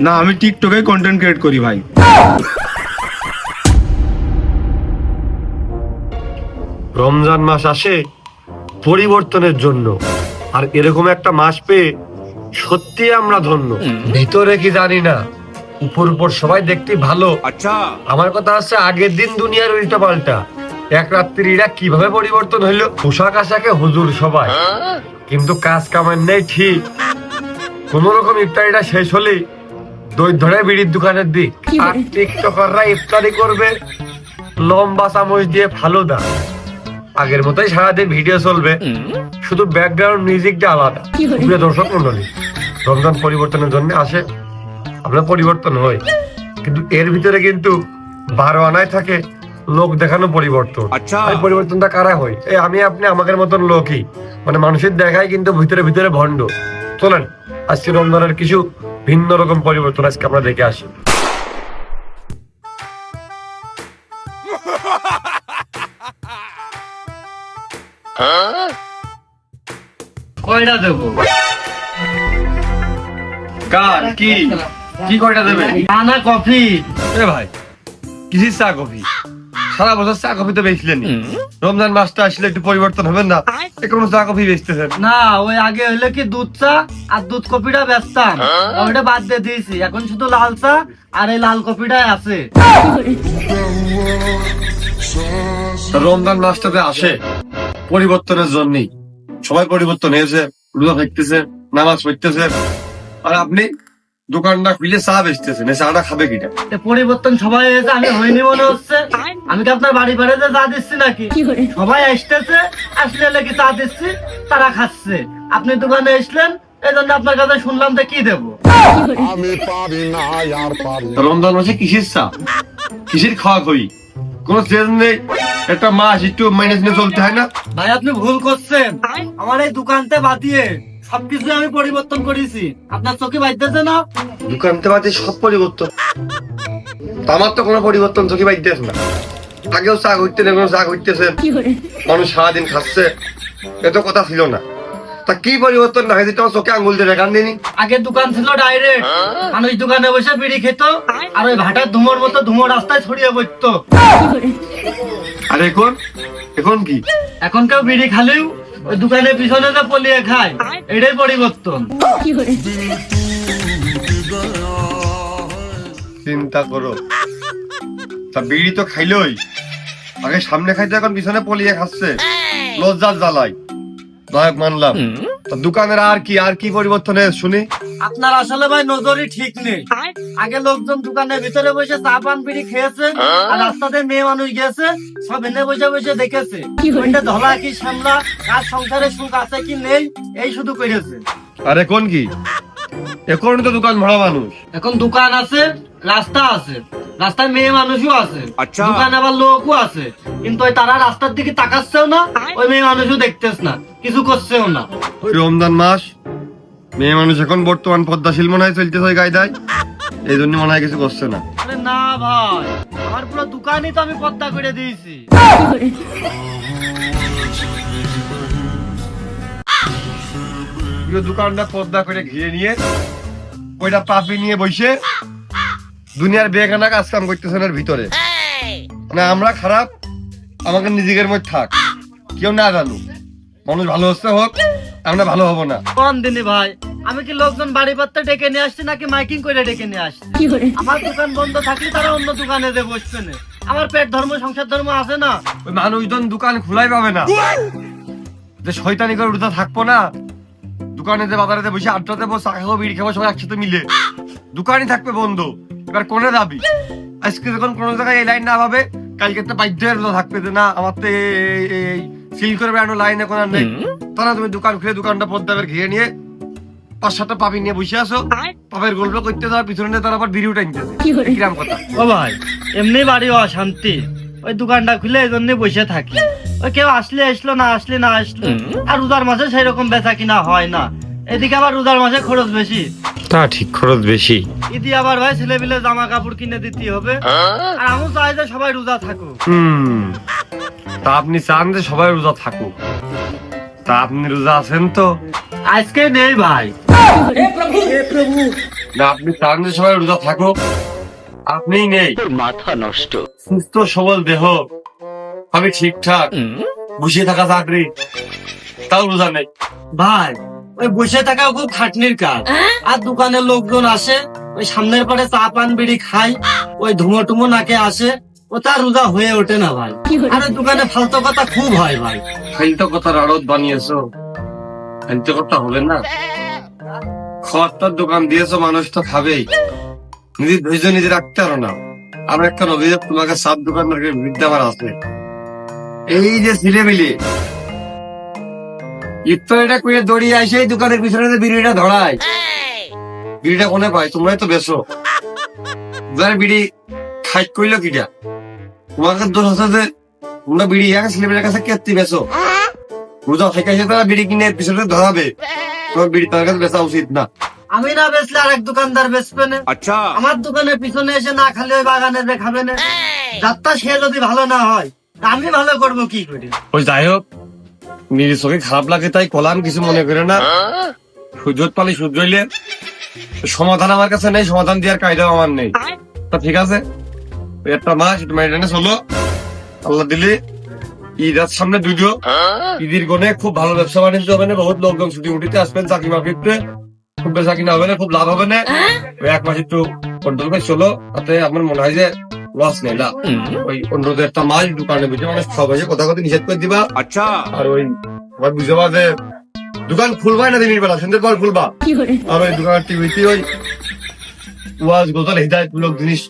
না আমি টিকটকে কন্টেন্ট ক্রিয়েট করি ভাই। রমজান মাস আসে পরিবর্তনের জন্য আর এরকম একটা মাস পেয়ে সত্যি আমরা ধন্য। ভিতরে কি জানি না উপর উপর সবাই দেখতে ভালো। আচ্ছা। আমার কথা হচ্ছে আগের দিন দুনিয়ার উল্টা পাল্টা। এক রাত্রিরা কীভাবে পরিবর্তন হইল? পোশাক আশাকে হুজুর সবাই। কিন্তু কাজ কামার নেই ঠিক। কোন রকম ইফতারিটা শেষ হলে দই ধরে বিড়ির দোকানের দিক। আর টিকটকাররা ইফতারি করবে লম্বা চামচ দিয়ে ফালুদা। আগের মতোই সারাদিন ভিডিও চলবে। শুধু ব্যাকগ্রাউন্ড মিউজিকটা আলাদা। প্রিয় দর্শক মন্ডলী রমজান পরিবর্তনের জন্য আসে। আমরা পরিবর্তন হই কিন্তু এর ভিতরে কিন্তু বারো আনায় থাকে লোক দেখানো পরিবর্তন। এই পরিবর্তনটা কারা হয়? এই আমি আপনি আমাদের মতন লোকই। মানে মানুষের দেখায় কিন্তু ভিতরে ভিতরে ভণ্ড। চলেন আজকে রমজানের কিছু ভিন্ন রকম পরিবর্তন আজকে আমরা দেখে আসি। কয়টা দেবো? কার? কি? কি কয়টা দেবে? না কফি। এ ভাই কিসির চা কফি? সারা বছর চা কফি তো বেচলেন রমজান মাসটা আসলে একটু পরিবর্তন হবে না? এখন চা কফি বেচতেছেন? না ওই আগে হইলে কি দুধ চা আর দুধ কপিটা বেচতাম। ওইটা বাদ দিয়ে দিয়েছি। এখন শুধু লাল চা আর এই লাল কপিটাই আছে। রমজান মাসটাতে আসে পরিবর্তনের জন্যই। সবাই পরিবর্তন হয়েছে রোজা থাকতেছে নামাজ পড়তেছে। আর আপনি? দোকানটা খুলে চা বেচতেছেন এই চাটা খাবে কিটা? পরিবর্তন সবাই হয়েছে আমি হয়নি মনে হচ্ছে। আমি কি আপনার বাড়ি বাড়িতে চা দিচ্ছি নাকি? সবাই আসতেছে আসলে হলে কি চা দিচ্ছি তারা খাচ্ছে। আপনি দোকানে আসলেন এই জন্য আপনার কাছে শুনলাম যে কি দেবো? আমি পারি না আর পারি রমজান মাসে কিসের চা? কিসের খাওয়া কই? কোনো নেই। একটা মাস একটু মাইনাস নিয়ে চলতে হয় না? ভাই আপনি ভুল করছেন। আমার এই দোকানতে বাদিয়ে সবকিছু আমি পরিবর্তন করেছি। আপনার চোখে বাইতেছে না? দোকানতে বাদে সব পরিবর্তন। আমার তো কোনো পরিবর্তন চোখে বাইতেছে না। আগেও চা করতে এখন চা করতেছে। মানুষ সারাদিন খাচ্ছে। এত কথা ছিল না। তা কি পরিবর্তন না হয়েছে তোমার চোখে আঙ্গুল দিয়ে দেখান দিনি? আগে দোকান ছিল ডাইরেক্ট। মানুষ দোকানে বসে বিড়ি খেত আর ওই ভাটার ধুমোর মতো ধুমো রাস্তায় ছড়িয়ে পড়তো। আর এখন? এখন কি? এখন কেউ বিড়ি খালেও দোকানের পিছনে যে পলিয়ে খায় এটাই পরিবর্তন। চিন্তা করো। তা বিড়ি তো খাইলই। আগে সামনে খাইতে এখন পিছনে পলিয়ে খাচ্ছে। লজ্জার জ্বালাই নায়ক মানলাম। তা দোকানের আর কি আর কি পরিবর্তন শুনি? আপনার আসলে ভাই নজরই ঠিক নেই। আগে লোকজন দোকানের ভিতরে বসে চা পান বিড়ি খেয়েছে আর রাস্তাতে মেয়ে মানুষ গেছে সব এনে বসে বসে দেখেছে। ওইটা ধলা কি সামলা কার সংসারে সুখ আছে কি নেই এই শুধু করেছে আর এখন কি? এখন তো দোকান ভরা মানুষ। এখন দোকান আছে রাস্তা আছে রাস্তায় মেয়ে মানুষও আছে দোকান আবার লোকও আছে। কিন্তু ওই তারা রাস্তার দিকে তাকাচ্ছেও না ওই মেয়ে মানুষও দেখতেছ না কিছু করছেও না। ওই রমজান মাস মেয়ে মানুষ এখন বর্তমান পদ্মাশীল মনে হয় চলতেছে ওই গায়দায় এই জন্য মনে হয় কিছু করছে না। আরে না ভাই আমার পুরো দোকানই তো আমি পদ্মা করে দিয়েছি। পুরো দোকানটা পর্দা করে ঘিরে নিয়ে ওইটা পাপি নিয়ে বসে দুনিয়ার বেগানা কাজ কাম করতেছেন এর ভিতরে। না আমরা খারাপ আমাকে নিজেদের মধ্যে থাক। কেউ না জানু মানুষ ভালো হচ্ছে হোক আমরা ভালো হব না। কোন দিনই ভাই? আমি কি লোকজন বাড়ি পাত্তা ডেকে নিয়ে আসছি নাকি মাইকিং করে ডেকে নিয়ে আসছি? আমার দোকান বন্ধ থাকলে তারা অন্য দোকানে যে বসবে না। আমার পেট ধর্ম সংসার ধর্ম আছে না। ওই মানুষজন দোকান খোলাই পাবে না। যে শয়তানি করে উঠে থাকব না দোকানে যে বাজারে বসে আড্ডা দেবো চা খাব বিড়ি খাব সবাই একসাথে মিলে। দোকানই থাকবে বন্ধ। এবার কোনে যাবি? আজকে যখন কোনো জায়গায় এই লাইন না পাবে কালকে তো বাধ্য হয়ে থাকবে যে না আমার তো এই সিল করে বেড়ানো লাইন এখন আর নেই। তারা তুমি দোকান খুলে দোকানটা পদ্মাবের ঘিরে নিয়ে পাঁচ সাতটা পাপি নিয়ে বসে আসো পাপের গল্প করতে যাওয়ার পিছনে তারা আবার টানতেছে কিরাম কথা? ও ভাই এমনি বাড়ি অশান্তি। ওই দোকানটা খুলে এই জন্য বসে থাকি। ওই কেউ আসলে আসলো না আসলে না আসলো। আর রোজার মাসে সেই রকম বেচা কিনা হয় না। এদিকে আবার রোজার মাসে খরচ বেশি। তা ঠিক খরচ বেশি। ঈদি আবার ভাই ছেলে পিলে জামা কাপড় কিনে দিতে হবে। আর আমি চাই যে সবাই রোজা থাকুক। হুম। তা আপনি চান যে সবাই রোজা থাকুক। তা আপনি রোজা আছেন তো? আজকে নেই ভাই। না আপনি যে সবাই রোজা থাকো আপনিই নেই। মাথা নষ্ট। সুস্থ সবল দেহ। আমি ঠিকঠাক। বসে থাকা চাকরি। তাও রোজা নেই। ভাই ওই বসে থাকা খুব খাটনির কাজ। আর দোকানের লোকজন আসে ওই সামনের পারে চা পান বিড়ি খাই ওই ধুমো টুমো নাকে আসে ও তার রোজা হয়ে ওঠে না ভাই। আর দোকানে ফালতু কথা খুব হয় ভাই। খাইতে কথার আড়ত বানিয়েছো। খাইতে কথা হবে না। দোকান দিয়েছ, মানুষ তো খাবেই। নিজে ধৈর্য নিজে রাখতে পারো না। একটা অভিযোগ, তোমাকে সাত আমার আছে। এই যে ইফতারিটা দড়িয়ে আসে দোকানের পিছনে বিড়িটা ধরায়। বিড়িটা কোনে পাই তোমরাই তো বেছো যার বিড়ি খাইট করল কিটা? তোমাকে দোষ আছে যে তোমরা বিড়ি এক ছেলেমেয়ের কাছে কেত্তি বেছো রোজা থেকে এসে তারা বিড়ি কিনে পিছনে ধরাবে। তোমার বিড়ি তার কাছে বেচা উচিত না। আমি না বেচলে আরেক দোকানদার বেচবে না। আচ্ছা। আমার দোকানের পিছনে এসে না খালি ওই বাগানের খাবে না। যাত্রা সে যদি ভালো না হয় আমি ভালো করব কি করে? ওই যাই হোক নিজের চোখে খারাপ লাগে তাই কলাম কিছু মনে করে না। সূর্য পালি সূর্য হইলে সমাধান আমার কাছে নেই সমাধান দেওয়ার কায়দা আমার নেই। তা ঠিক আছে একটা মাস একটু মেয়েটানে চলো। আল্লাহ দিলে ঈদ আজ সামনে দুটো ঈদের গনে খুব ভালো ব্যবসা বাণিজ্য হবে না বহুত লোকজন ছুটি মুটিতে আসবেন চাকরি মাকরিতে খুব বেচা কিনা হবে না খুব লাভ হবে না। এক মাস একটু কন্ট্রোল করে চলো তাতে আমার মনে হয় যে লস নেই লাভ ওই অন্য একটা মাস দোকানে বুঝে মানুষ সবাই কথা কথা নিষেধ করে দিবা। আচ্ছা। আর ওই আবার বুঝতে পারবা যে দোকান খুলবা না দিনের বেলা সন্ধ্যের পর খুলবা। আর ওই দোকানের টিভিতে ওই ওয়াজ গজল হৃদায়ত মূলক জিনিস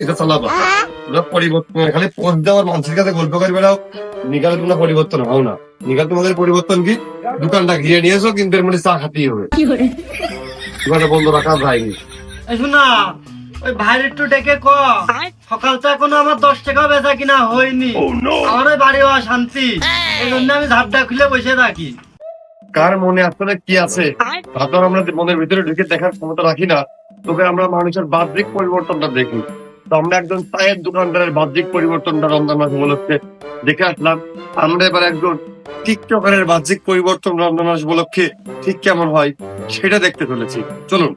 এটা চালাবা। পরিবর্তন খালি পোস্ট দেওয়ার মানুষের কাছে গল্প করে বেড়াও নিকালে তোমরা পরিবর্তন হও না। নিকাল তোমাদের পরিবর্তন কি? দোকানটা ঘিরে নিয়েছো কিন্তু এর মধ্যে চা খাতেই হবে। দোকানটা বন্ধ রাখা যায়নি। এই শোনা ওই ভাইয়ের একটু ডেকে ক। এখনও আমার দশ টাকা বেচা কিনা হয়নি। আমার ওই বাড়ি হওয়া শান্তি। এই জন্য আমি ঝাপটা খুলে বসে থাকি। কার মনে আসলে কি আছে? আমরা মনের ভিতরে ঢুকে দেখার ক্ষমতা রাখি না তবে আমরা মানুষের বাহ্যিক পরিবর্তনটা দেখি। তো আমরা একজন চায়ের দোকানদারের বাহ্যিক পরিবর্তনটা রমজান মাস উপলক্ষে দেখে আসলাম আমরা এবার একজন টিকটকারের বাহ্যিক পরিবর্তন রমজান মাস উপলক্ষে ঠিক কেমন হয় সেটা দেখতে চলেছি। চলুন।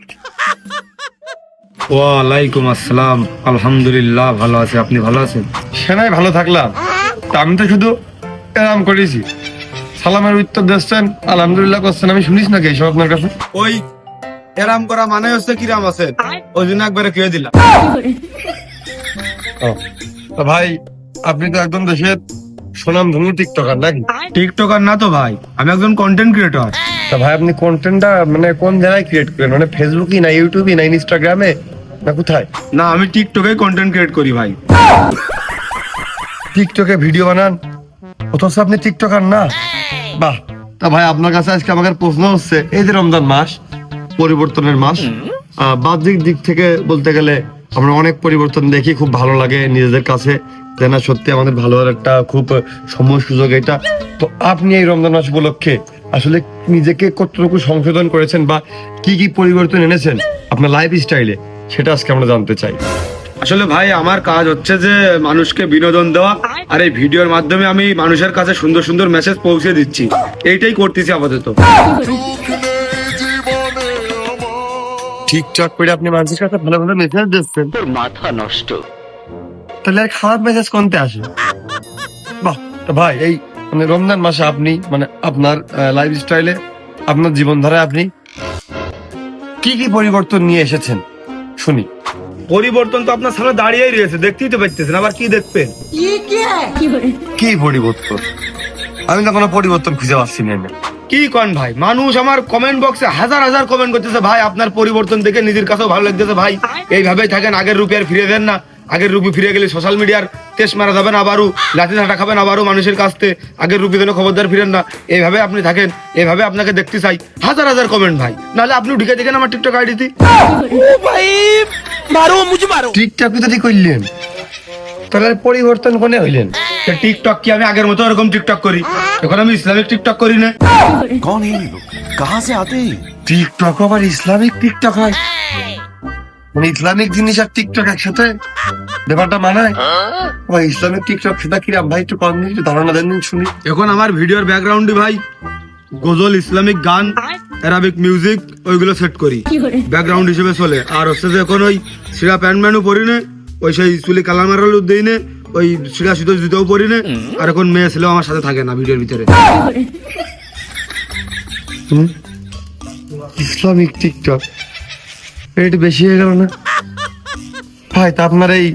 ওয়ালাইকুম আসসালাম। আলহামদুলিল্লাহ ভালো আছে। আপনি ভালো আছেন? সেনাই ভালো থাকলাম। তা আমি তো শুধু এরাম করেছি। সালামের উত্তর দিচ্ছেন আলহামদুলিল্লাহ করছেন। আমি শুনিস নাকি এইসব আপনার কাছে? ওই এরাম করা মানে হচ্ছে কিরাম আছে। ওই জন্য একবারে খেয়ে দিলাম ভাই আপনি তো একদম দেশের সুনাম ধনু টিকটকার নাকি? টিকটকার না তো ভাই আমি একজন কন্টেন্ট ক্রিয়েটর তা ভাই আপনি কন্টেন্টটা মানে কোন জায়গায় ক্রিয়েট করেন? মানে ফেসবুকই না ইউটিউবই না ইনস্টাগ্রামে না কোথায়? না আমি টিকটকে কন্টেন্ট ক্রিয়েট করি ভাই। টিকটকে ভিডিও বানান? অথচ আপনি টিকটকার না? বাহ। তা ভাই আপনার কাছে আজকে আমাদের প্রশ্ন হচ্ছে এই যে রমজান মাস পরিবর্তনের মাস। বাহ্যিক দিক থেকে বলতে গেলে আমরা অনেক পরিবর্তন দেখি খুব ভালো লাগে নিজেদের কাছে। যে না সত্যি আমাদের ভালো একটা খুব সময় সুযোগ এটা। তো আপনি এই রমজান মাস উপলক্ষে আসলে নিজেকে কতটুকু সংশোধন করেছেন বা কি কি পরিবর্তন এনেছেন আপনার লাইফ স্টাইলে সেটা আজকে আমরা জানতে চাই। আসলে ভাই আমার কাজ হচ্ছে যে মানুষকে বিনোদন দেওয়া আর এই ভিডিওর মাধ্যমে আমি মানুষের কাছে সুন্দর সুন্দর মেসেজ পৌঁছে দিচ্ছি। এইটাই করতেছি আপাতত। ঠিকঠাক করে আপনি মানুষের কাছে ভালো ভালো মেসেজ দিচ্ছেন। তোর মাথা নষ্ট। তাহলে আর খারাপ মেসেজ কোনতে আসে? বাহ তো ভাই এই মানে রমজান মাসে আপনি মানে আপনার লাইফ স্টাইলে আপনার জীবনধারায় আপনি কি কি পরিবর্তন নিয়ে এসেছেন? শুনি। পরিবর্তন তো আপনার সামনে দাঁড়িয়েই রয়েছে দেখতেই তো পাইতেছেন আবার কি দেখবেন? কি পরিবর্তন? আমি তো কোনো পরিবর্তন খুঁজে পাচ্ছি না। কি কন ভাই? মানুষ আমার কমেন্ট বক্সে হাজার হাজার কমেন্ট করতেছে ভাই আপনার পরিবর্তন দেখে নিজের কাছেও ভালো লাগতেছে ভাই। এইভাবেই থাকেন আগের রূপে আর ফিরে দেন না। আগের রূপে ফিরে গেলে সোশ্যাল মিডিয়ার টেস্ট মারা যাবেন আবারও লাঠি ঝাঁটা খাবেন আবারও মানুষের কাছ থেকে। আগের রূপে যেন খবরদার ফিরেন না। এইভাবে আপনি থাকেন এইভাবে আপনাকে দেখতে চাই। হাজার হাজার কমেন্ট ভাই। নাহলে আপনি ঢুকে দেখেন আমার টিকটক আইডিতে ঠিকঠাক তো ঠিক করলেন তাহলে পরিবর্তন কোনে হইলেন? টিকটক কি আমি আগের মতো এরকম টিকটক করি? এখন আমি ইসলামিক টিকটক করি না। কোন কাহা সে আতে টিকটক আবার ইসলামিক টিকটক হয়? মানে ইসলামিক জিনিস আর টিকটক একসাথে? ব্যাপারটা মানায়? ভাই ইসলামিক টিকটক সেটা কিরাম ভাই একটু কম একটু ধারণা দেন শুনি। এখন আমার ভিডিওর ব্যাকগ্রাউন্ডে ভাই গজল ইসলামিক গান অ্যারাবিক মিউজিক ওইগুলো সেট করি। ব্যাকগ্রাউন্ড হিসেবে চলে। আর হচ্ছে যে এখন ওই সিরা প্যান্ট ম্যানও পরি না ওই সেই চুলি কালার দিই না ওই সিরা সুতো জুতোও পরি নে আর এখন মেয়ে ছেলেও আমার সাথে থাকে না ভিডিওর ভিতরে। Islamic TikTok. এটা বেশি হয়ে গেল না? ভাই তা আপনার এই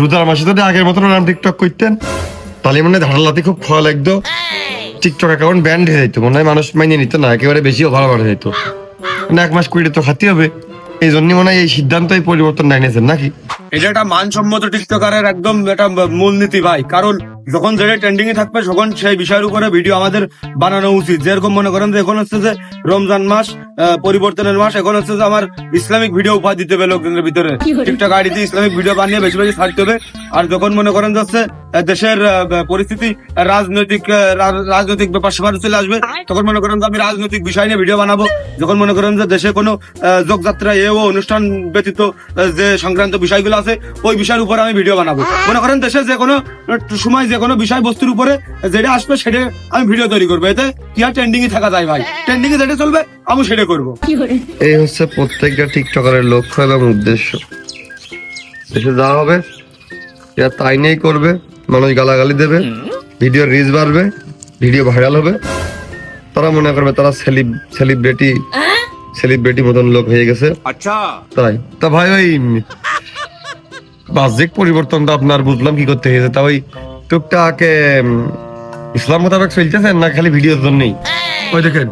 রোজার মাসে যদি আগের মতন নাম টিকটক করতেন তাহলে মানে ধারালাতে খুব ফল লাগতো। টিকটক অ্যাকাউন্ট ব্যান্ড হয়ে যেত মনে হয় মানুষ মাইনে নিত না একেবারে বেশি ওভার হয়ে যেত। মানে এক মাস কুড়িটা তো খাতে হবে। এই জন্য মনে হয় এই সিদ্ধান্তই পরিবর্তন নাই নিয়েছেন নাকি? এটা একটা মানসম্মত টিকটকারের একদম এটা মূলনীতি ভাই। কারণ যখন যেটা ট্রেন্ডিং এ থাকবে তখন সেই বিষয়ের উপরে ভিডিও আমাদের বানানো উচিত। যেরকম মনে করেন যে এখন হচ্ছে যে রমজান মাস পরিবর্তনের মাস এখন হচ্ছে যে আমার ইসলামিক ভিডিও উপহার দিতে হবে লোকজনের ভিতরে। টিকটক আইডিতে ইসলামিক ভিডিও বানিয়ে বেশি বেশি ছাড়তে হবে আর যখন মনে করেন যাচ্ছে দেশের পরিস্থিতি রাজনৈতিক রাজনৈতিক ব্যাপার স্যাপার চলে আসবে তখন মনে করেন যে আমি রাজনৈতিক বিষয় নিয়ে ভিডিও বানাবো। যখন মনে করেন যে দেশে কোনো যোগযাত্রা এ ও অনুষ্ঠান ব্যতীত যে সংক্রান্ত বিষয়গুলো আছে ওই বিষয়ের উপরে আমি ভিডিও বানাবো। মনে করেন দেশে যে কোনো সময় যে কোনো বিষয়বস্তুর উপরে যেটা আসবে সেটা আমি ভিডিও তৈরি করব। এতে কি আর ট্রেন্ডিং থাকা যায় ভাই? ট্রেন্ডিং যেটা চলবে আমি সেটা করব। এই হচ্ছে প্রত্যেকটা টিকটকারের লক্ষ্য এবং উদ্দেশ্য। দেশে যা হবে এরা তাই নিয়েই করবে মানুষ গালাগালি দেবে ভিডিও রিচ বাড়বে ভিডিও ভাইরাল হবে। তারা মনে করবে তারা সেলিব্রিটি সেলিব্রিটি মতন লোক হয়ে গেছে। আচ্ছা। তাই। তা ভাই ওই বাহ্যিক পরিবর্তনটা আপনার বুঝলাম কি করতে হয়েছে। তা ওই টুকটাক ইসলাম মোতাবেক চলতেছেন না খালি ভিডিওর জন্যই? ওই দেখেন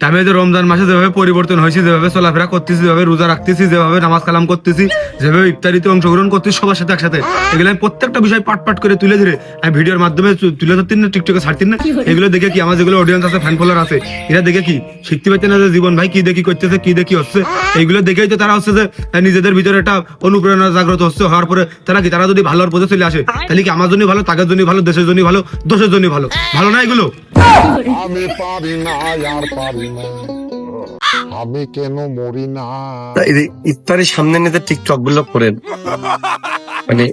আমি যে রমজান মাসে যেভাবে পরিবর্তন হয়েছে যেভাবে চলাফেরা করতেছি যেভাবে রোজা রাখতেছি যেভাবে নামাজ কালাম করতেছি যেভাবে ইফতারিতে অংশগ্রহণ করতেছি সবার সাথে একসাথে। এগুলো আমি প্রত্যেকটা বিষয় পাট পাট করে তুলে ধরে আমি ভিডিওর মাধ্যমে তুলে ধরতেন না টিকটকে ছাড়তেন না এগুলো দেখে কি আমার যেগুলো অডিয়েন্স আছে ফ্যান ফলোয়ার আছে এরা দেখে কি শিখতে পারতেন না যে জীবন ভাই কি দেখি করতেছে কি দেখি হচ্ছে? এইগুলো দেখেই তো তারা হচ্ছে যে নিজেদের ভিতরে একটা অনুপ্রেরণা জাগ্রত হচ্ছে হওয়ার পরে তারা কি তারা যদি ভালোর পথে চলে আসে তাহলে কি আমার জন্য ভালো তাদের জন্য ভালো দেশের জন্য ভালো দোষের জন্য ভালো? ভালো না এগুলো? আমি পারি না আর পারি আমি কেন মরি না? সামনে নিতে টিকটকগুলো করেন মানে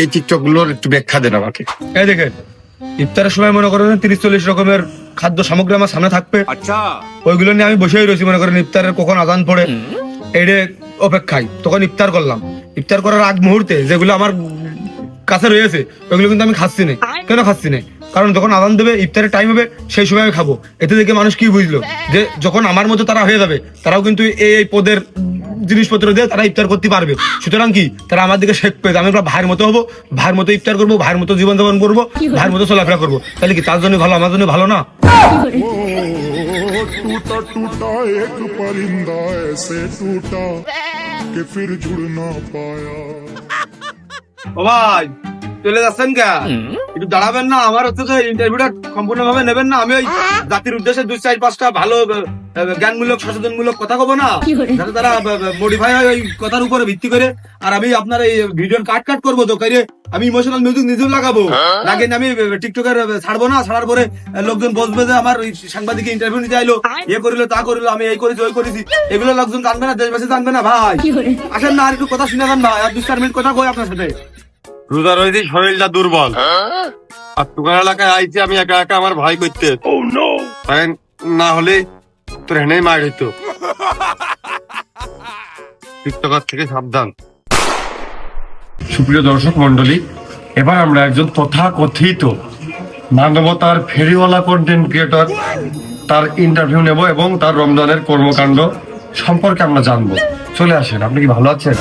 এই টিকটকগুলোর একটু ব্যাখ্যা দেন আমাকে। এই দেখেন ইফতারের সময় মনে করেন তিরিশ চল্লিশ রকমের খাদ্য সামগ্রী আমার সামনে থাকবে। ওইগুলো নিয়ে আমি বসেই রয়েছি মনে করেন ইফতারের কখন আজান পড়ে। এডে অপেক্ষায় তখন ইফতার করলাম। ইফতার করার আগ মুহূর্তে যেগুলো আমার কাছে রয়েছে ওইগুলো কিন্তু আমি খাচ্ছি না। কেন খাচ্ছি না? কারণ যখন আজান দেবে ইফতারের টাইম হবে সেই সময় আমি খাবো এতে দেখে মানুষ কি বুঝলো যে যখন আমার মতো তারা হয়ে যাবে তারাও কিন্তু এই এই পদের জিনিসপত্র দিয়ে তারা ইফতার করতে পারবে সুতরাং কি তারা আমার দিকে শেখ পেয়ে আমি আমরা ভাইয়ের মতো হবো ভাইয়ের মতো ইফতার করবো ভাইয়ের মতো জীবন যাপন করবো ভাইয়ের মতো চলাফেরা করবো তাহলে কি তার জন্য ভালো আমার জন্য ভালো না टूटा टूटा एक परिंदा ऐसे टूटा कि फिर जुड़ ना पाया ও ভাই চলে যাচ্ছেন কে একটু দাঁড়াবেন না আমার হচ্ছে যে ইন্টারভিউটা সম্পূর্ণ ভাবে নেবেন না। আমি ওই জাতির উদ্দেশ্যে দুই চার পাঁচটা ভালো জ্ঞানমূলক সচেতনমূলক কথা কব না? যাতে তারা মডিফাই হয় ওই কথার উপরে ভিত্তি করে। আর আমি আপনার এই ভিডিওর কাট কাট করব তো কাইরে আমি ইমোশনাল মিউজিক নিজেও লাগাবো। লাগে আমি টিকটকের ছাড়বো না। ছাড়ার পরে লোকজন বসবে যে আমার সাংবাদিক ইন্টারভিউ নিতে আইলো। এ করিলো তা করিলো আমি এই করেছি ওই করেছি। এগুলো লোকজন জানবে না দেশবাসী জানবে না ভাই। আসেন না আর একটু কথা শুনে যান ভাই। আর দু চার মিনিট কথা কই আপনার সাথে। রোজা রয়েছে শরীরটা দুর্বল। আর টুকার এলাকায় আইছি আমি একা একা আমার ভাই করতে। তাই না হলে তোর হেনেই মার হইতো। টিকটকার থেকে সাবধান। সুপ্রিয় দর্শক মন্ডলী এবার আমরা একজন তথাকথিত মানবতার ফেরিওয়ালা কন্টেন্ট ক্রিয়েটর তার ইন্টারভিউ নেব এবং তার রমজানের কর্মকাণ্ড সম্পর্কে আমরা জানব। চলে আসেন আপনি কি ভালো আছেন?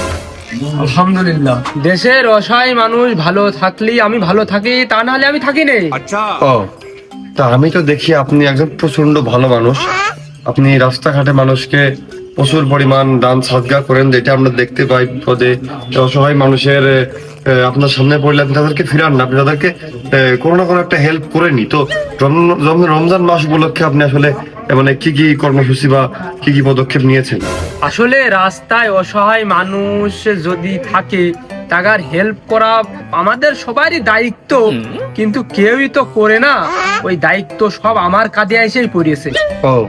আলহামদুলিল্লাহ। দেশের অসহায় মানুষ ভালো থাকলেই আমি ভালো থাকি তা নাহলে আমি থাকি নেই ও তা আমি তো দেখি আপনি একজন প্রচণ্ড ভালো মানুষ। আপনি রাস্তাঘাটে মানুষকে প্রচুর পরিমাণ দান সাদগা করেন যেটা আমরা দেখতে পাই পদে। অসহায় মানুষের আহ, আপনার সামনে পড়লে আপনি তাদেরকে ফিরান না আপনি তাদেরকে আহ, কোনো না কোনো একটা হেল্প করেনি তো রম- রম- রমজান মাস উপলক্ষে আপনি আসলে মানে কি কি কর্মসূচি বা কি কি পদক্ষেপ নিয়েছেন? আসলে রাস্তায় অসহায় মানুষ যদি থাকে তাগার হেল্প করা আমাদের সবারই দায়িত্ব কিন্তু কেউই তো করে না। ওই দায়িত্ব সব আমার কাঁধে এসেই পড়িয়েছে। ও।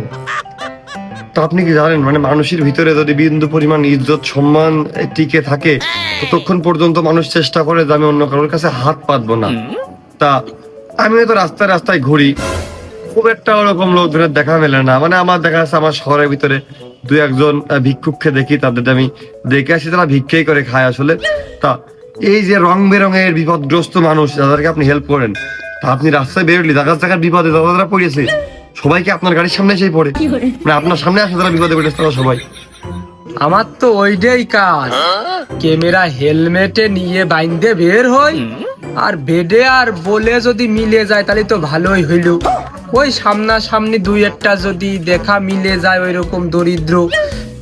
তো আপনি কি জানেন মানে মানুষের ভিতরে যদি বিন্দু পরিমাণ ইজ্জত সম্মান টিকে থাকে ততক্ষণ পর্যন্ত মানুষ চেষ্টা করে যে আমি অন্য কারোর কাছে হাত পাতবো না। তা আমি তো রাস্তায় রাস্তায় ঘুরি। খুব একটা ওরকম লোকজনের দেখা মেলে না। মানে আমার দেখা যাচ্ছে আমার শহরের ভিতরে দুই একজন ভিক্ষুককে দেখি তাদের আমি দেখে আসি তারা ভিক্ষেই করে খায় আসলে। তা এই যে রং বেরঙের বিপদগ্রস্ত মানুষ যাদেরকে আপনি হেল্প করেন তা আপনি রাস্তায় বেরোলি দেখা যাচ্ছে বিপদে যারা পড়েছে সবাইকে আপনার গাড়ির সামনে এসেই পড়ে। মানে আপনার সামনে আসে তারা বিপদে পড়েছে তারা সবাই। আমার তো ওইটাই কাজ। ক্যামেরা হেলমেটে নিয়ে বাইন্দে বের হই আর বেডে আর বলে যদি মিলে যায় তাহলে তো ভালোই হইল। ওই সামনাসামনি দুই একটা যদি দেখা মিলে যায় ওই রকম দরিদ্র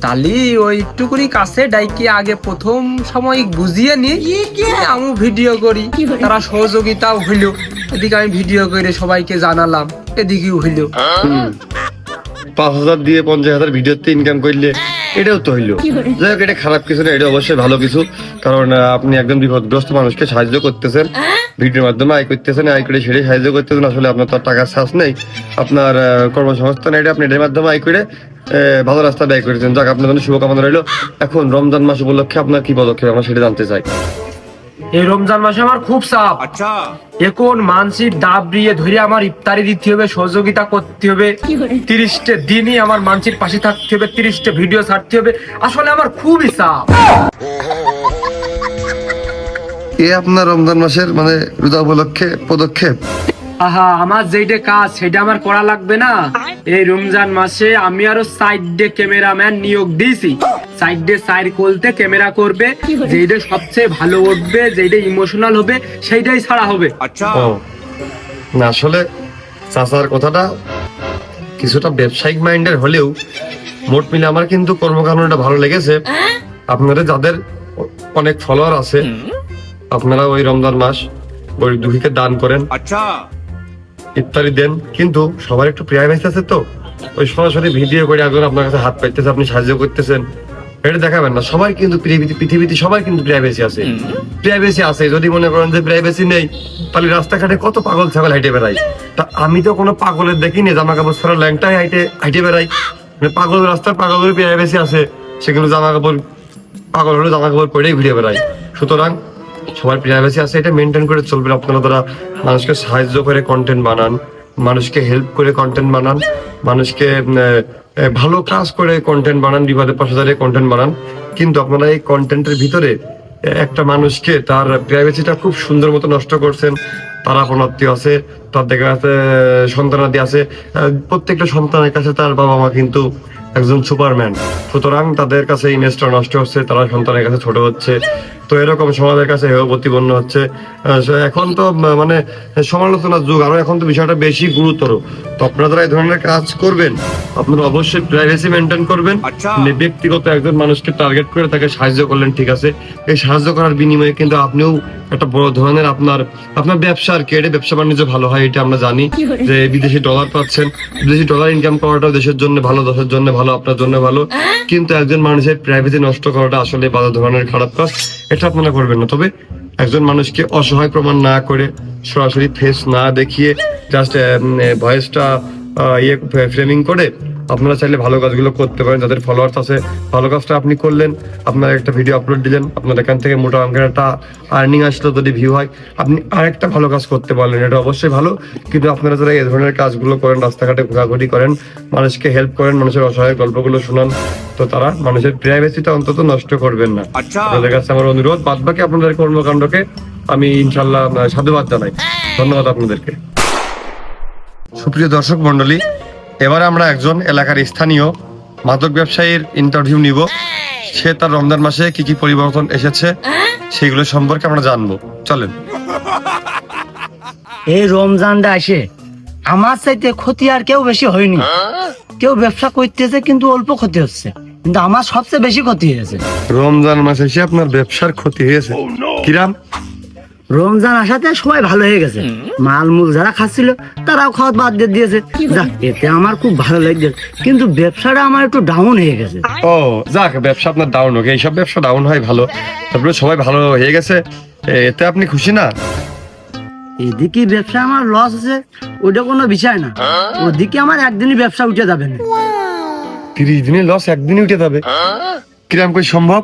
তালি ওই একটুকুনি কাছে ডাইকে আগে প্রথম সময় বুঝিয়ে নি আমি ভিডিও করি। তারা সহযোগিতাও হইল। এদিকে আমি ভিডিও করে সবাইকে জানালাম এদিকেও হইল। পাঁচ হাজার দিয়ে পঞ্চাশ হাজার ভিডিওতে ইনকাম করলে। এটাও তো হইল। যাই হোক এটা খারাপ কিছু না এটা অবশ্যই ভালো কিছু। কারণ আপনি একজন বিপদগ্রস্ত মানুষকে সাহায্য করতেছেন। ভিডিওর মাধ্যমে আয় করতেছেন আয় করে সেটাই সাহায্য করতেছেন। আসলে আপনার তো টাকার শ্বাস নেই। আপনার কর্মসংস্থান এটা আপনি এটার মাধ্যমে আয় করে ভালো রাস্তা ব্যয় করেছেন। যাক আপনার জন্য শুভকামনা রইল। এখন রমজান মাস উপলক্ষে আপনার কি পদক্ষেপ আমরা সেটা জানতে চাই। এই রমজান মাসে আমার খুব চাপ। আচ্ছা। এখন মানসিক দাবড়িয়ে ধরে আমার ইফতারি দিতে হবে সহযোগিতা করতে হবে তিরিশটা দিনই আমার মানসির পাশে থাকতে হবে তিরিশটা ভিডিও ছাড়তে হবে। আসলে আমার খুবই চাপ। এ আপনার রমজান মাসের মানে রোজা উপলক্ষে পদক্ষেপ? আহা আমার যেইটা কাজ সেটা আমার করা লাগবে না। এই রমজান মাসে আমি আরও সাইড ডে ক্যামেরাম্যান নিয়োগ দিয়েছি। সাইড সাইড করতে ক্যামেরা করবে যেইটা সবচেয়ে ভালো উঠবে যেইটা ইমোশনাল হবে সেইটাই ছাড়া হবে। ও। না আসলে চাচার কথাটা কিছুটা ব্যবসায়িক মাইন্ডের হলেও মোট মিলে আমার কিন্তু কর্মকাণ্ডটা ভালো লেগেছে। আপনারা যাদের অনেক ফলোয়ার আছে আপনারা ওই রমজান মাস ওই দুঃখীকে দান করেন। আচ্ছা। ইত্যাদি দেন কিন্তু সবার একটু প্রাইভেসি আছে তো? ওই সরাসরি ভিডিও করে একজন আপনার কাছে হাত পাইতেছে আপনি সাহায্য করতেছেন। এটা দেখাবেন না। সবাই কিন্তু পৃথিবীতে পৃথিবীতে সবাই কিন্তু প্রাইভেসি আছে। প্রাইভেসি আছে। যদি মনে করেন যে প্রাইভেসি নেই তাহলে রাস্তাঘাটে কত পাগল ছাগল হাইটে বেড়াই তা আমি তো কোনো পাগলের দেখিনি জামা কাপড় ছাড়া ল্যাংটাই হাইটে হাইটে বেড়াই মানে পাগল রাস্তার পাগলের প্রাইভেসি আছে। সেগুলো জামা কাপড় পাগল হলে জামা কাপড় পরেই ঘুরে বেড়াই সুতরাং সবার প্রাইভেসি আছে। এটা মেনটেন করে চলবে আপনারা তারা মানুষকে সাহায্য করে কন্টেন্ট বানান মানুষকে হেল্প করে কন্টেন্ট বানান মানুষকে ভালো কাজ করে কন্টেন্ট বানান বিবাদে পাশে দাঁড়িয়ে কন্টেন্ট বানান। কিন্তু আপনারা এই কন্টেন্টের ভিতরে একটা মানুষকে তার প্রাইভেসিটা খুব সুন্দর মতো নষ্ট করছেন। তার আপন আত্মীয় আছে, তার দেখা যাচ্ছে সন্তানাদি আছে। প্রত্যেকটা সন্তানের কাছে তার বাবা মা কিন্তু একজন সুপারম্যান সুতরাং তাদের কাছে ইমেজটা নষ্ট হচ্ছে, তারা সন্তানের কাছে ছোট হচ্ছে। তো এরকম সমাজের কাছে প্রতিপন্ন হচ্ছে। এখন তো মানে সমালোচনার যুগ আরও এখন তো বিষয়টা বেশি গুরুতর। তো আপনারা যারা এই ধরনের কাজ করবেন। আপনারা অবশ্যই প্রাইভেসি মেনটেন করবেন। মানে ব্যক্তিগত একজন মানুষকে টার্গেট করে তাকে সাহায্য করলেন ঠিক আছে? এই সাহায্য করার বিনিময়ে কিন্তু আপনিও একটা বড় ধরনের আপনার আপনার ব্যবসা আর কি এটা ব্যবসা বাণিজ্য ভালো হয় এটা আমরা জানি। যে বিদেশি ডলার পাচ্ছেন বিদেশি ডলার ইনকাম করাটাও দেশের জন্য ভালো দেশের জন্য ভালো আপনার জন্য ভালো। কিন্তু একজন মানুষের প্রাইভেসি নষ্ট করাটা আসলে ভালো ধরনের খারাপ কাজ। এটা আপনারা করবেন না। তবে একজন মানুষকে অসহায় প্রমাণ না করে সরাসরি ফেস না দেখিয়ে জাস্ট ভয়েসটা ইয়ে ফ্রেমিং করে আপনারা চাইলে ভালো কাজগুলো করতে পারেন যাদের ফলোয়ার্স আছে। ভালো কাজটা আপনি করলেন আপনার একটা ভিডিও আপলোড দিলেন আপনার এখান থেকে মোটা অঙ্কের একটা আর্নিং আসলো যদি ভিউ হয়। আপনি আরেকটা ভালো কাজ করতে পারলেন এটা অবশ্যই ভালো। কিন্তু আপনারা যারা এই ধরনের কাজগুলো করেন রাস্তাঘাটে ঘোরাঘুরি করেন মানুষকে হেল্প করেন মানুষের অসহায় গল্পগুলো শোনান তো তারা মানুষের প্রাইভেসিটা অন্তত নষ্ট করবেন না। আপনাদের কাছে আমার অনুরোধ বাদ বাকি আপনাদের কর্মকাণ্ডকে আমি ইনশাল্লাহ সাধুবাদ জানাই। ধন্যবাদ আপনাদেরকে। সুপ্রিয় দর্শক মন্ডলী এবার আমরা একজন এলাকার স্থানীয় মাদক ব্যবসায়ীর ইন্টারভিউ নিব। সে তার রমজান মাসে কি কি পরিবর্তন এসেছে সেগুলো সম্পর্কে আমরা জানব। চলেন। এই রমজানটা আসে। আমার চাইতে ক্ষতি আর কেউ বেশি হয়নি। কেউ ব্যবসা করতেছে কিন্তু অল্প ক্ষতি হচ্ছে। কিন্তু আমার সবচেয়ে বেশি ক্ষতি হয়েছে। রমজান মাসে এসে আপনার ব্যবসার ক্ষতি হয়েছে। কিরাম? রমজান আসাতে সবাই ভালো হয়ে গেছে। মালমূল যারা খাচ্ছিল তারাও খাওয়া বাদ দিয়ে দিয়েছে। যাক এতে আমার খুব ভালো লাগছে। কিন্তু ব্যবসাটা আমার একটু ডাউন হয়ে গেছে। ও যাক ব্যবসা আপনার ডাউন হোক। এইসব ব্যবসা ডাউন হয় ভালো। তারপরে সবাই ভালো হয়ে গেছে। এতে আপনি খুশি না? এদিকে ব্যবসা আমার লস আছে ওটা কোনো বিষয় না। ওদিকে আমার একদিনই ব্যবসা উঠে যাবে না। তিরিশ দিনের লস একদিনই উঠে যাবে। কিরাম কই সম্ভব?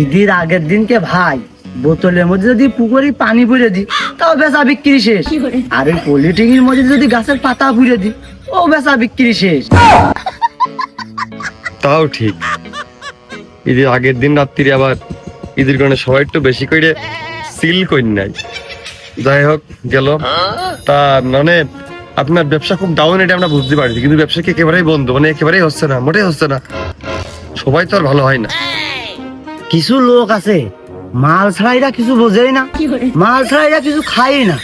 ঈদের আগের দিনকে ভাই বোতলের মধ্যে যদি পুকুরে পানি পুড়ে দিই তাও বেচা বিক্রি শেষ। আর ওই পলিটিংয়ের মধ্যে যদি গাছের পাতা পুড়ে দিই ও বেচা বিক্রি শেষ। তাও ঠিক। ঈদের আগের দিন রাত্রি আবার ঈদের কারণে সবাই একটু বেশি করে সিল করি নাই। যাই হোক গেল। তা মানে আপনার ব্যবসা খুব ডাউন এটা আমরা বুঝতে পারছি কিন্তু ব্যবসা কি একেবারেই বন্ধ? মানে একেবারেই হচ্ছে না মোটেই হচ্ছে না। সবাই তো আর ভালো হয় না। কিছু লোক আছে মাল ছাড়াইরা কিছু বোঝেই না। মাল ছাড়াইরা কিছু খাই না।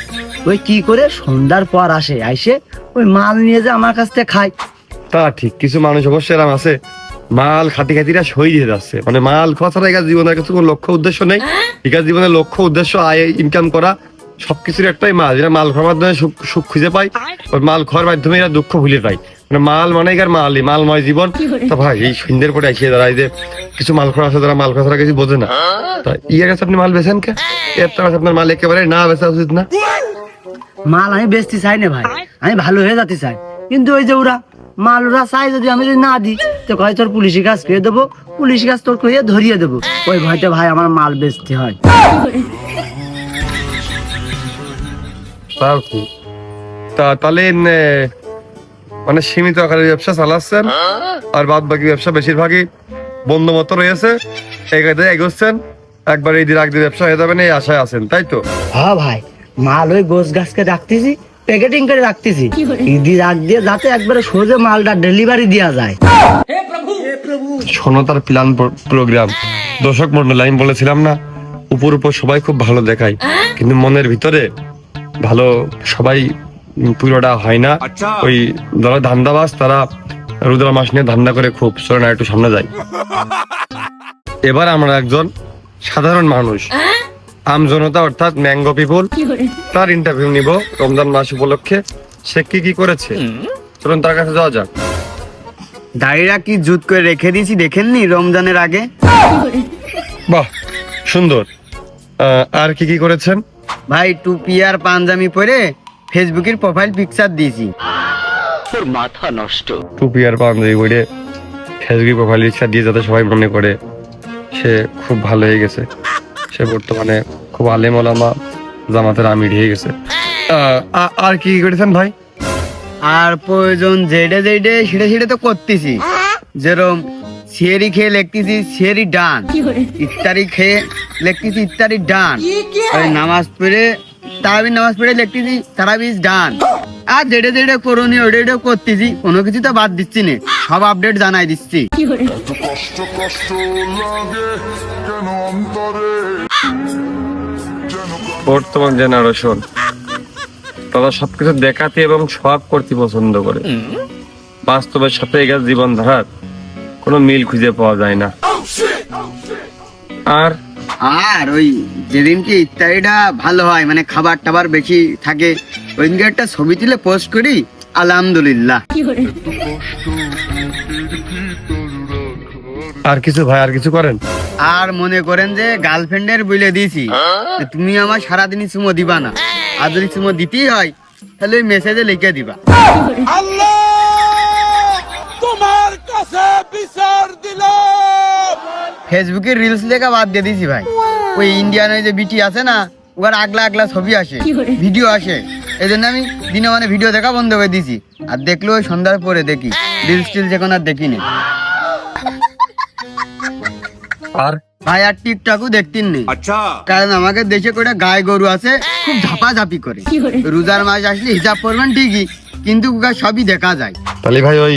ওই কি করে? সন্ধ্যার পর আসে আইসে ওই মাল নিয়ে যে আমার কাছ থেকে খায়। তা ঠিক কিছু মানুষ অবশ্যই এরকম আছে। মাল খাতি খাতিরা সই দিয়ে যাচ্ছে। মানে মাল খাওয়া ছাড়া এখানে জীবনের কিছু কোনো লক্ষ্য উদ্দেশ্য নেই। এখানে জীবনের লক্ষ্য উদ্দেশ্য আয় ইনকাম করা সবকিছুর একটাই মাল। যেটা মাল খাওয়ার মাধ্যমে সুখ সুখ খুঁজে পায়। ওই মাল খাওয়ার মাধ্যমে এরা দুঃখ ভুলে পায় মানে মাল মানে এখানে মালই মালময় জীবন। তা ভাই এই সন্ধ্যের পরে এসে দাঁড়ায় যে কিছু মাল খাওয়া আছে যারা মাল খাওয়া ছাড়া কিছু বোঝে না। তা ইয়ে গেছে আপনি মাল বেছেন কে? এর তো আপনার মাল একেবারে না বেচা উচিত না। মাল আমি বেচতে চাই না ভাই। আমি ভালো হয়ে যেতে চাই। কিন্তু ওই যে ওরা মাল ওরা চাই যদি আমি যদি না দিই তো কয় তোর পুলিশি কাজ করে দেবো? পুলিশি কাজ তোর কইয়ে ধরিয়ে দেবো। ওই ভয়তে ভাই আমার মাল বেচতে হয়। তাও তা তাহলে মানে সীমিত আকারে ব্যবসা চালাচ্ছেন। আর বাদ বাকি ব্যবসা বেশিরভাগই বন্ধ মতো রয়েছে এগাতে এগোচ্ছেন। একবার এই দিন আগ দিয়ে ব্যবসা হয়ে যাবে না এই আশায় আছেন তাই তো? হ্যাঁ ভাই মাল ওই গোছ গাছকে রাখতেছি প্যাকেটিং করে রাখতেছি। ঈদি রাখ দিয়ে যাতে একবারে সোজা মালটা ডেলিভারি দেওয়া যায়। শোনো তার প্ল্যান প্রোগ্রাম দর্শক মন্ডল আমি বলেছিলাম না উপর উপর সবাই খুব ভালো দেখায়। কিন্তু মনের ভিতরে ভালো সবাই পুরোটা হয় না। ওই যারা ধান্দাবাজ তারা রুদ্রা মাস নিয়ে ধান্দা করে খুব চলে না একটু সামনে যায়। এবার আমরা একজন সাধারণ মানুষ। আম জনতা অর্থাৎ ম্যাঙ্গো পিপুল তার ইন্টারভিউ নিব রমজান মাস উপলক্ষে। সে কি কি করেছে? চলুন তার কাছে যাওয়া যাক। দাড়িরা কি জুত করে রেখে দিয়েছি দেখেননি রমজানের আগে? বাহ সুন্দর। আহ, আর কি কি করেছেন? ভাই টুপি আর পাঞ্জামি পরে ফেসবুকের প্রোফাইল পিকচার দিয়েছি। তোর মাথা নষ্ট। টুপি আর পাঞ্জাবি পরে ফেসবুক প্রোফাইল ইচ্ছা দিয়ে যাতে সবাই মনে করে সে খুব ভালো হয়ে গেছে। সে বর্তমানে খুব আলেম ওলামা জামাতের আমির হয়ে গেছে। আর কি করেছেন ভাই? আর প্রয়োজন যেটা যেটা সেটা সেটা তো করতেছি। যেরকম সিয়ারি খেয়ে লিখতেছি সিয়ারি ডান। ইত্যাদি খেয়ে লিখতেছি ইত্যাদি ডান। নামাজ পড়ে তারাবির নামাজ পড়ে লিখতেছি তারাবিজ ডান আর যেটা যেটা করণীয় ওটা ওটা করতেছি, কোনো কিছু তো বাদ দিচ্ছি না, সব আপডেট জানাই দিচ্ছি। বর্তমান জেনারেশন তারা সবকিছু দেখাতে এবং সব করতে পছন্দ করে। বাস্তবের সাথে এগার জীবনধারার কোনো মিল খুঁজে পাওয়া যায় না। আর আর ওই যেদিনকে ইত্যাদিটা ভালো হয় মানে খাবার টাবার বেশি থাকে ওই দিনকে একটা ছবি তুলে পোস্ট করি আলহামদুলিল্লাহ। আর কিছু ভাই আর কিছু করেন? আর মনে করেন যে গার্লফ্রেন্ডের বলে দিয়েছি তুমি আমার সারাদিনই চুমো দিবা না। আর যদি চুমো দিতেই হয় তাহলে ওই মেসেজে লিখে দিবা। ফেসবুকে রিলস লেখা বাদ দিয়ে দিছি ভাই। ওই ইন্ডিয়ান ওই যে বিটি আছে না ওর আগলা আগলা ছবি আসে ভিডিও আসে। এই জন্য আমি দিনে মানে ভিডিও দেখা বন্ধ করে দিছি। আর দেখল ওই সন্ধ্যার পরে দেখি রিলস টিলস এখন আর দেখিনি। আর? ভাই আর টিকটকও দেখতেন নেই কারণ আমাকে দেশে করে গায়ে গরু আছে খুব ঝাপাঝাপি করে। রোজার মাস আসলে হিসাব করবেন ঠিকই কিন্তু সবই দেখা যায়। তাহলে ভাই ওই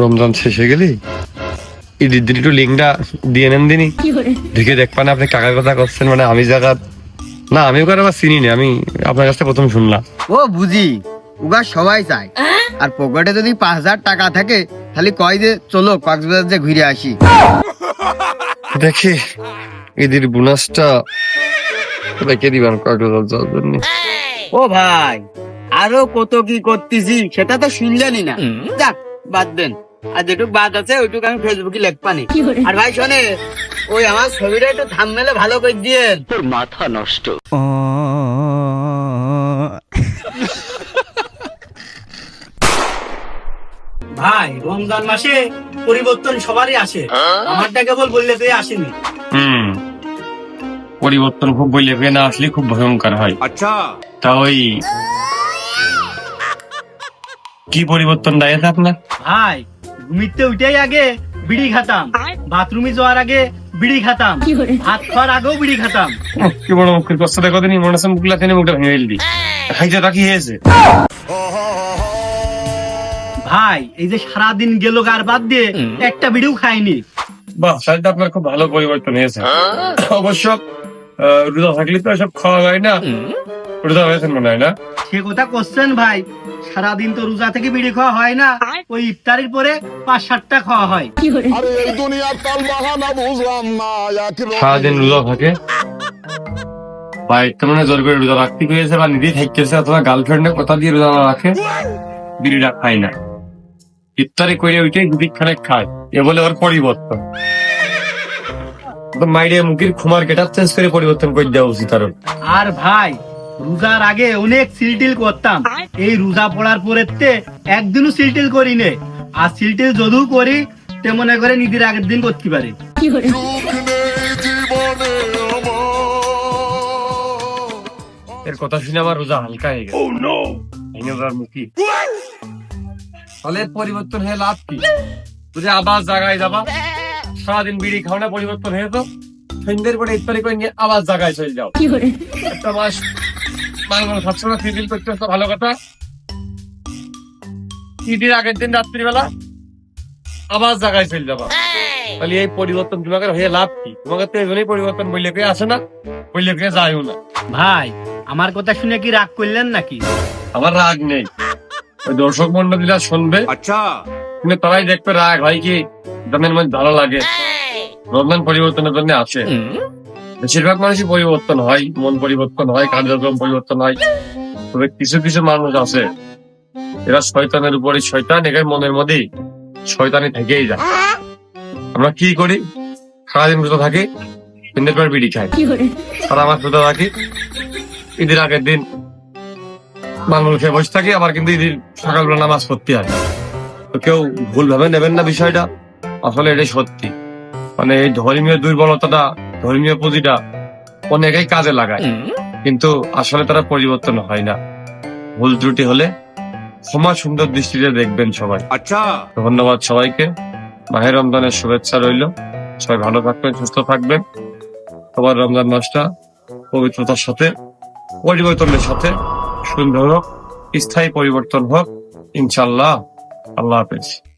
রমজান শেষ হয়ে গেলি? দিন একটু লিঙ্কটা দিয়ে নেন দিনই ঢুকে দেখবেন আপনি কাকার কথা করছেন মানে আমি জায়গা না আমি ওখানে আবার চিনি না আমি আপনার কাছ থেকে প্রথম শুনলাম। ও বুঝি। উগা সবাই চায়। আর পকেটে যদি পাঁচ হাজার টাকা থাকে তাহলে কয় যে চলো কক্সবাজার যে ঘুরে আসি। দেখি ঈদের বোনাসটা রেখে দিবেন কয়েকটা যাওয়ার জন্য? ও ভাই আরও কত কি করতেছি সেটা তো শুনলেনই না। যাক বাদ দেন। আর যেটুক বাদ আছে ওইটুকু আমি ফেসবুকে লেখপানি আর ভাই শোনে ওই আমার ছবিটা একটু থাম মেলে ভালো করে দিয়ে তোর মাথা নষ্ট। ভাই রমজান মাসে পরিবর্তন সবারই আসে। আমারটা কেবল বললে তুই আসেনি। হুম। পরিবর্তন খুব বললে না আসলে খুব ভয়ঙ্কর হয়। আচ্ছা। তা ওই কি পরিবর্তন দাঁড়িয়েছে আপনার? ভাই ঘুমিতে উঠেই আগে বিড়ি খাতাম। বাথরুমে যাওয়ার আগে বিড়ি খাতাম। ভাত খাওয়ার আগেও বিড়ি খাতাম। কি বড় মুখের কষ্ট দেখো দিনই মনে হচ্ছে মুখলা টেনে মুখটা ভেঙে ফেলবি খাইতে তা কি হয়েছে? ভাই এই যে সারাদিন গেল গার বাদ দিয়ে একটা বিড়িও খাইনি। বাহ শাড়িটা আপনার খুব ভালো পরিবর্তন হয়েছে। অবশ্য রোজা থাকলে তো সব খাওয়া যায় না। রোজা হয়েছেন মনে হয় না? সে কথা করছেন ভাই সারাদিন তো রোজা থেকে বিড়ি খাওয়া হয় না। ওই ইফতারির পরে পাঁচ সাতটা খাওয়া হয়। সারাদিন রোজা থাকে। কেমন জোর করে রোজা রাখতে গিয়েছে বা নিজেই থাকতেছে অথবা গার্লফ্রেন্ডের কথা দিয়ে রোজা রাখে? বিড়িটা খায় না। ইফতারি করে ওইটাই দুদিক খানে খায়। এ বলে ওর পরিবর্তন। তো মাইরে মুখের খুমার গেটার চেঞ্জ করে পরিবর্তন করে দেওয়া উচিত আর ভাই রোজার আগে অনেক সিলটিল করতাম। এই রোজা পড়ার পরে একদিনও সিলটিল করি নে আর সিলটিল যদিও করি তে মনে করে নিজের আগের দিন করতে পারে। এর কথা শুনে আমার রোজা হালকা হয়ে গেছে। মুখি। এর পরিবর্তন হয়ে লাভ কি? তুই আবার জায়গায় যাবা সারাদিন বিড়ি খাও না পরিবর্তন হয়ে তো সন্ধ্যের পরে ইফতারি করে নিয়ে আবার জায়গায় চলে যাও। একটা মাস সবসময় তো ভালো কথা। ঈদের আগের দিন রাত্রিবেলা আবার জায়গায় যাবা। তাহলে এই পরিবর্তন তোমাকে হয়ে লাভ কি? তোমাকে তো পরিবর্তন বললে কে আসে না বললে কে না। ভাই আমার কথা শুনে কি রাগ করলেন নাকি? আমার রাগ নেই। ওই দর্শক মন্ডলীরা শুনবে। আচ্ছা। শুনে তারাই দেখবে রাগ হয় কি? দামের মধ্যে ভালো লাগে। রন্ধন পরিবর্তনের জন্য আসে বেশিরভাগ মানুষই পরিবর্তন হয় মন পরিবর্তন হয় কার্যক্রম পরিবর্তন হয়। তবে কিছু কিছু মানুষ আছে এরা শয়তানের উপরে শয়তান এখানে মনের মধ্যেই শয়তানি থেকেই যায়। আমরা কি করি? সারাদিন রোজা থাকি পর বিড়ি খাই। সারা মাস রোজা থাকি ঈদের আগের দিন মালমূল খেয়ে বসে থাকি আবার কিন্তু ঈদের সকালবেলা নামাজ পড়তে হয়। তো কেউ ভুলভাবে নেবেন না বিষয়টা আসলে এটাই সত্যি। মানে এই ধর্মীয় দুর্বলতাটা ধর্মীয় পুঁজিটা অনেকেই কাজে লাগায়। কিন্তু আসলে তারা পরিবর্তন হয় না। ভুল ত্রুটি হলে ক্ষমা সুন্দর দৃষ্টিতে দেখবেন সবাই। আচ্ছা। ধন্যবাদ সবাইকে। মাহের রমজানের শুভেচ্ছা রইল। সবাই ভালো থাকবেন সুস্থ থাকবেন। সবার রমজান মাসটা পবিত্রতার সাথে পরিবর্তনের সাথে সুন্দর হোক স্থায়ী পরিবর্তন হোক। ইনশাল্লাহ আল্লাহ হাফেজ।